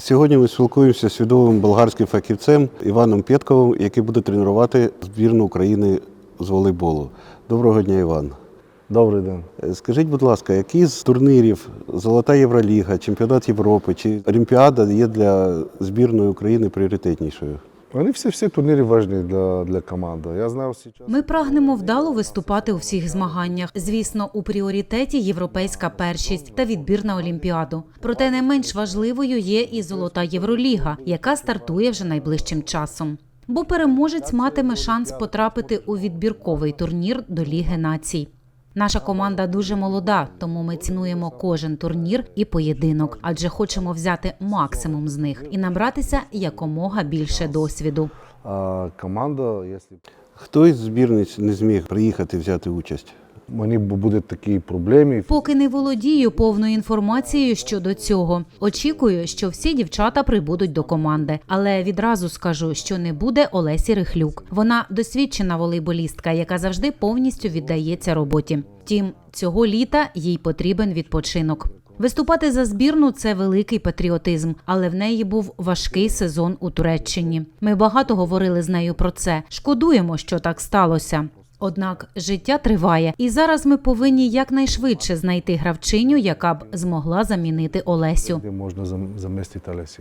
Сьогодні ми спілкуємося з відомим болгарським фахівцем Іваном Пєтковим, який буде тренувати збірну України з волейболу. Доброго дня, Іван. Добрий день. Е, Скажіть, будь ласка, які з турнірів Золота Євроліга, Чемпіонат Європи чи Олімпіада є для збірної України пріоритетнішою? Вони всі всі турніри важливі для, для команди. Я знаю зараз. Ми прагнемо вдало виступати у всіх змаганнях. Звісно, у пріоритеті європейська першість та відбір на Олімпіаду. Проте не менш важливою є і золота Євроліга, яка стартує вже найближчим часом. Бо переможець матиме шанс потрапити у відбірковий турнір до Ліги націй. Наша команда дуже молода, тому ми цінуємо кожен турнір і поєдинок, адже хочемо взяти максимум з них і набратися якомога більше досвіду. Команда, якщо Хто із збірниць не зміг приїхати взяти участь? Мені бу- будуть такі проблеми, Поки не володію повною інформацією щодо цього. Очікую, що всі дівчата прибудуть до команди, але відразу скажу, що не буде Олесі Рихлюк. Вона досвідчена волейболістка, яка завжди повністю віддається роботі. Втім, цього літа їй потрібен відпочинок. Виступати за збірну це великий патріотизм, але в неї був важкий сезон у Туреччині. Ми багато говорили з нею про це. Шкодуємо, що так сталося. Однак життя триває, і зараз ми повинні якнайшвидше знайти гравчиню, яка б змогла замінити Олесю. де можна зам- замістити Олесі.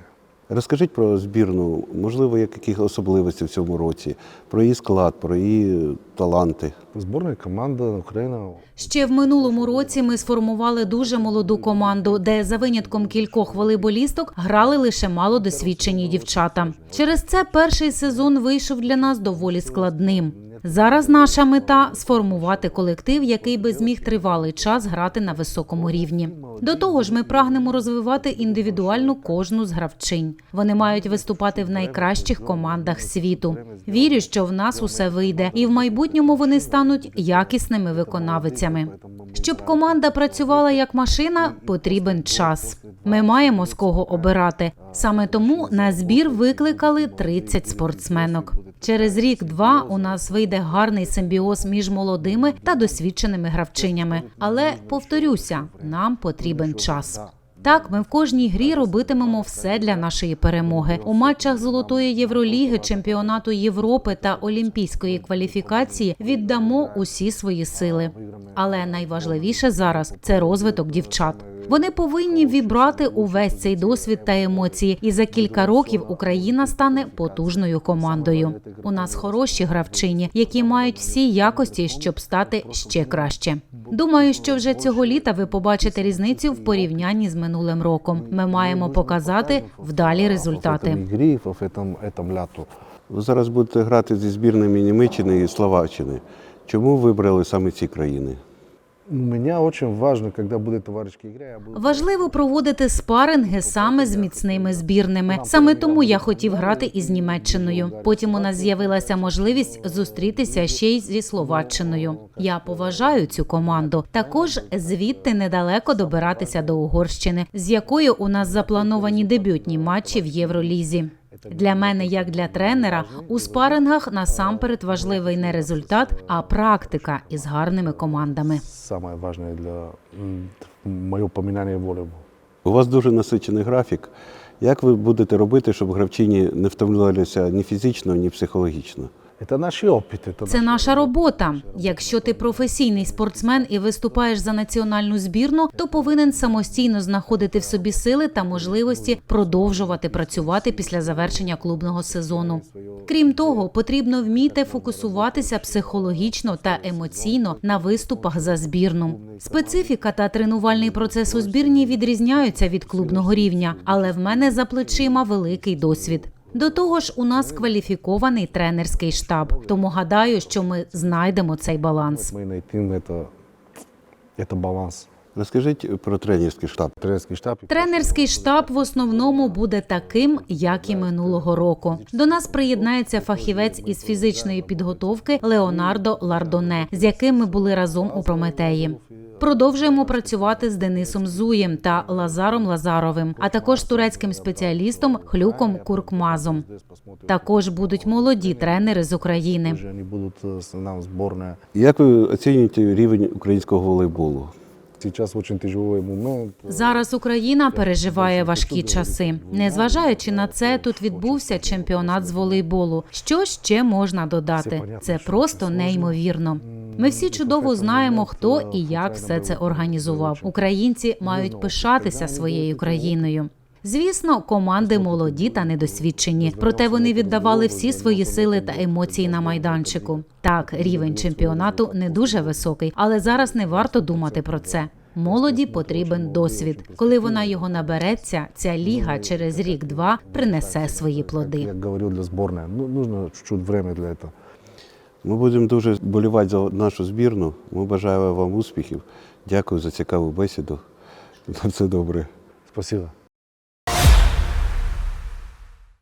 Розкажіть про збірну, можливо, як яких особливостей в цьому році, про її склад, про її таланти. Зборна команда Україна Ще в минулому році ми сформували дуже молоду команду, де за винятком кількох волейболісток грали лише малодосвідчені дівчата. Через це перший сезон вийшов для нас доволі складним. Зараз наша мета сформувати колектив, який би зміг тривалий час грати на високому рівні. До того ж, ми прагнемо розвивати індивідуально кожну з гравчинь. Вони мають виступати в найкращих командах світу. Вірю, що в нас усе вийде, і в майбутньому вони стануть якісними виконавицями. Щоб команда працювала як машина, потрібен час. Ми маємо з кого обирати. Саме тому на збір викликали 30 спортсменок. Через рік-два у нас вийде гарний симбіоз між молодими та досвідченими гравчинями. Але повторюся, нам потрібен час. Так, ми в кожній грі робитимемо все для нашої перемоги. У матчах Золотої Євроліги, чемпіонату Європи та Олімпійської кваліфікації віддамо усі свої сили. Але найважливіше зараз це розвиток дівчат. Вони повинні вібрати увесь цей досвід та емоції, і за кілька років Україна стане потужною командою. У нас хороші гравчині, які мають всі якості, щоб стати ще краще. Думаю, що вже цього літа ви побачите різницю в порівнянні з минулим роком. Ми маємо показати вдалі результати. Ви зараз будете грати зі збірними Німеччини і Словаччини. Чому вибрали саме ці країни? Мені дуже важливо, коли буде товаришська гра, буду Важливо проводити спаринги саме з міцними збірними. Саме тому я хотів грати із Німеччиною. Потім у нас з'явилася можливість зустрітися ще й зі Словаччиною. Я поважаю цю команду. Також звідти недалеко добиратися до Угорщини, з якою у нас заплановані дебютні матчі в Євролізі. Для мене, як для тренера, у спарингах насамперед важливий не результат, а практика із гарними командами. Саме важливе для моє помінання волі. У вас дуже насичений графік. Як ви будете робити, щоб гравчині не втомлювалися ні фізично, ні психологічно? Це наш опит. Це, Це наша робота. Якщо ти професійний спортсмен і виступаєш за національну збірну, то повинен самостійно знаходити в собі сили та можливості продовжувати працювати після завершення клубного сезону. Крім того, потрібно вміти фокусуватися психологічно та емоційно на виступах за збірну. Специфіка та тренувальний процес у збірні відрізняються від клубного рівня, але в мене за плечима великий досвід. До того ж, у нас кваліфікований тренерський штаб, тому гадаю, що ми знайдемо цей баланс. Ми знайдемо це, це баланс. Розкажіть про тренерський штаб. Тренерський штаб. Тренерський штаб в основному буде таким, як і минулого року. До нас приєднається фахівець із фізичної підготовки Леонардо Лардоне, з яким ми були разом у Прометеї. Продовжуємо працювати з Денисом Зуєм та Лазаром Лазаровим, а також турецьким спеціалістом Хлюком Куркмазом. Також будуть молоді тренери з України. Будуть нам зборна. Як ви оцінюєте рівень українського волейболу? Зараз Україна переживає важкі часи. Незважаючи на це, тут відбувся чемпіонат з волейболу. Що ще можна додати? Це просто неймовірно. Ми всі чудово знаємо, хто і як все це організував. Українці мають пишатися своєю країною. Звісно, команди молоді та недосвідчені, проте вони віддавали всі свої сили та емоції на майданчику. Так, рівень чемпіонату не дуже високий, але зараз не варто думати про це. Молоді потрібен досвід. Коли вона його набереться, ця ліга через рік-два принесе свої плоди. Я говорил для сборной. Ну, нужно чуть-чуть время для этого. Ми будемо дуже болівати за нашу збірну. Ми бажаємо вам успіхів. Дякую за цікаву бесіду. На все добре. Спасибо.